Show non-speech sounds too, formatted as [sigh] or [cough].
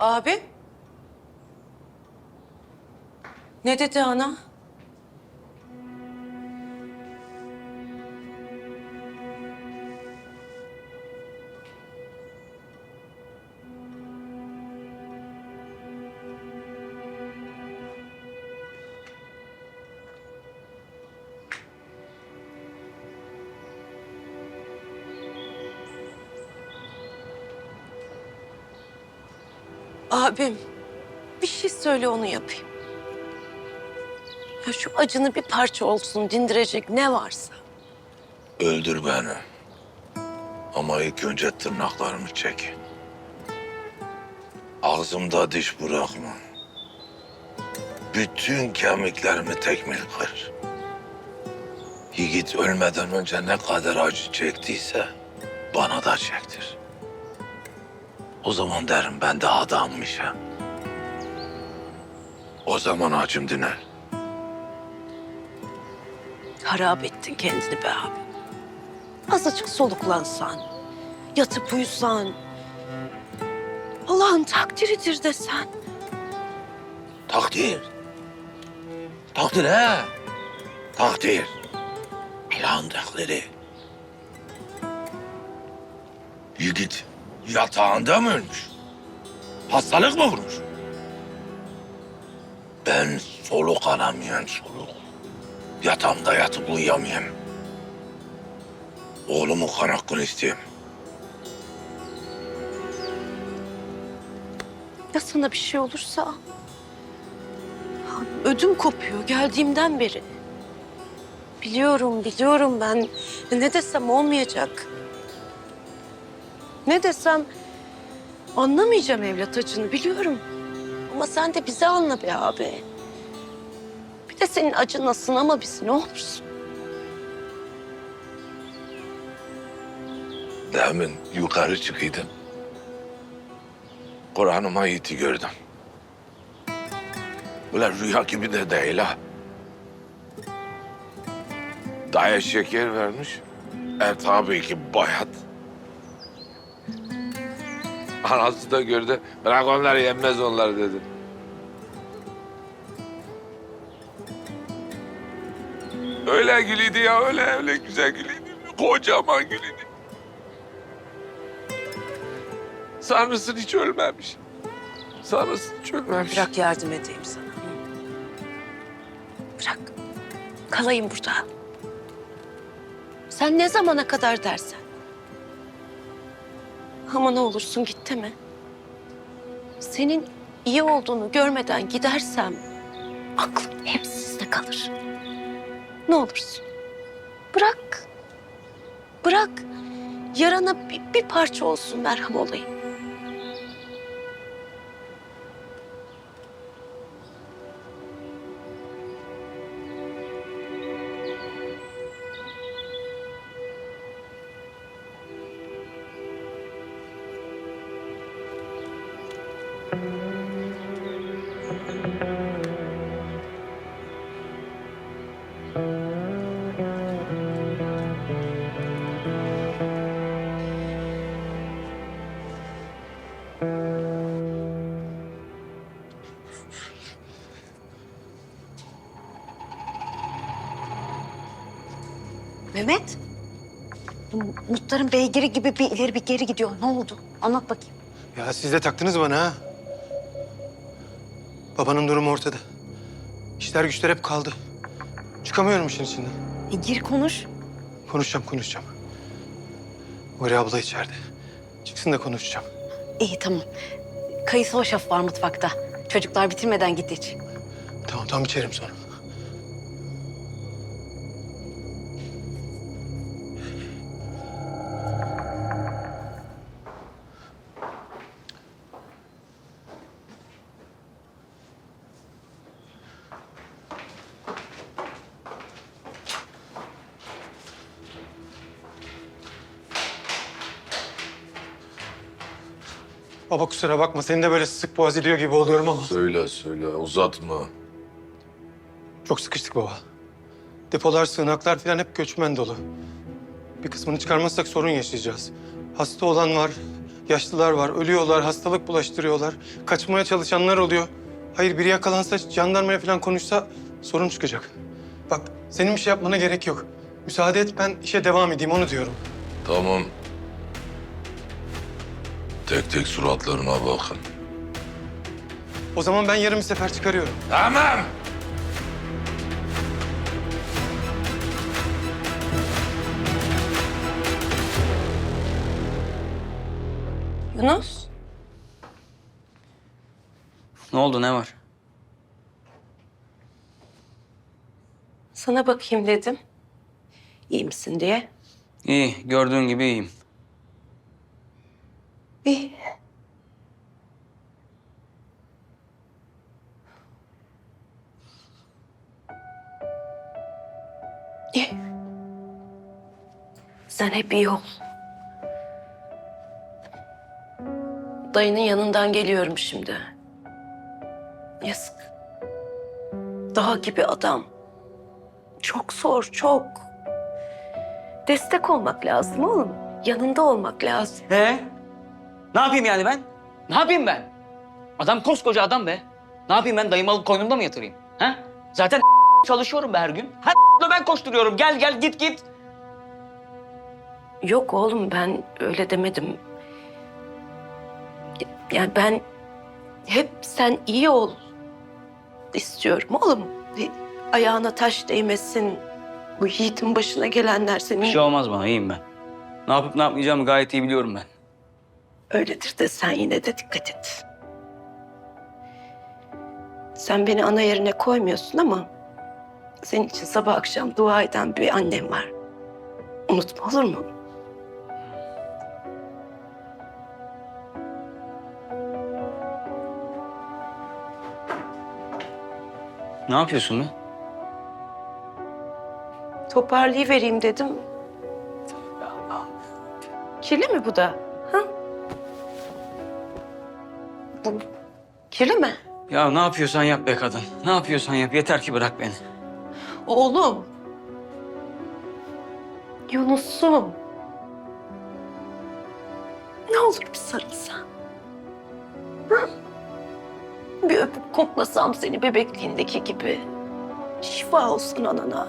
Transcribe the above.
Abi? Ne dedi ana? Abim, bir şey söyle onu yapayım. Ya şu acını bir parça olsun dindirecek ne varsa. Öldür beni. Ama ilk önce tırnaklarımı çek. Ağzımda diş bırakma. Bütün kemiklerimi tekmil kır. Yiğit ölmeden önce ne kadar acı çektiyse bana da çektir. O zaman derim ben de adammışım. O zaman acım diner. Harap ettin kendini be abi. Azıcık soluklansan, yatıp uyusan. Allah'ın takdiridir desen. Takdir. Takdir he. Takdir. Allah'ın takdiri. Yiğit yatağında mı ölmüş? Hastalık mı vurmuş? Ben soluk alamayan soluk. Yatağımda yatıp uyuyamayan. Oğlumu kan isteyeyim. Ya sana bir şey olursa? Ödüm kopuyor geldiğimden beri. Biliyorum, biliyorum ben. Ne desem olmayacak. Ne desem anlamayacağım evlat acını biliyorum. Ama sen de bizi anla be abi. Bir de senin acına sınama bizi ne olursun. Demin yukarı çıkıyordum. Kur'an'ıma Yiğit'i gördüm. Böyle rüya gibi de değil ha. Daya şeker vermiş. E tabii ki bayat. Anası da gördü. Bırak onları yenmez onlar dedi. Öyle gülüydü ya öyle öyle güzel gülüydü. Kocaman gülüydü. Sanırsın hiç ölmemiş. Sanırsın hiç ölmemiş. Bırak yardım edeyim sana. Bırak. Kalayım burada. Sen ne zamana kadar dersen. Ama ne olursun git deme. Senin iyi olduğunu görmeden gidersem aklım hep sizde kalır. Ne olursun. Bırak. Bırak. Yarana bir, bir parça olsun merham olayım. Mehmet. Bu Muhtarın beygiri gibi bir ileri bir geri gidiyor. Ne oldu? Anlat bakayım. Ya siz de taktınız bana ha. Babanın durumu ortada. İşler güçler hep kaldı. Çıkamıyorum işin içinden. E, gir konuş. Konuşacağım, konuşacağım. Huri abla içeride. Çıksın da konuşacağım. İyi tamam. Kayısı hoşaf var mutfakta. Çocuklar bitirmeden git iç. Tamam, tamam içerim sonra. Baba kusura bakma. Seni de böyle sık boğaz ediyor gibi oluyorum ama. Söyle söyle uzatma. Çok sıkıştık baba. Depolar, sığınaklar falan hep göçmen dolu. Bir kısmını çıkarmazsak sorun yaşayacağız. Hasta olan var, Yaşlılar var, ölüyorlar, hastalık bulaştırıyorlar. Kaçmaya çalışanlar oluyor. Hayır biri yakalansa, jandarmaya falan konuşsa sorun çıkacak. Bak senin bir şey yapmana gerek yok. Müsaade et ben işe devam edeyim onu diyorum. Tamam. Tek tek suratlarına bakın. O zaman ben yarın bir sefer çıkarıyorum. Tamam. Yunus, Ne oldu ne var? sana bakayım dedim. İyi misin diye. İyi gördüğün gibi iyiyim. İyi. İyi. Sen hep iyi ol. Dayının yanından geliyorum şimdi. Yazık. Dağ gibi adam. Çok zor, çok. Destek olmak lazım oğlum. Yanında olmak lazım. He? Ne yapayım yani ben? Ne yapayım ben? Adam koskoca adam be. Ne yapayım ben dayımı alıp koynumda mı yatırayım? Ha? Zaten [laughs] çalışıyorum be her gün. Her [laughs] ben koşturuyorum. Gel gel git git. Yok oğlum ben öyle demedim. Yani ben hep sen iyi ol istiyorum oğlum. Ayağına taş değmesin. Bu Yiğit'in başına gelenler senin Bir şey olmaz bana iyiyim ben. Ne yapıp ne yapmayacağımı gayet iyi biliyorum ben. Öyledir de sen yine de dikkat et. Sen beni ana yerine koymuyorsun ama senin için sabah akşam dua eden bir annem var. Unutma olur mu? Ne yapıyorsun be? Toparlayıvereyim dedim. Kirli mi bu da? Kirli mi? Ya ne yapıyorsan yap be kadın. Ne yapıyorsan yap. Yeter ki bırak beni. Oğlum. Yunus'um. Ne olur bir sarılsan. Bir öpüp koklasam seni bebekliğindeki gibi. Şifa olsun anana.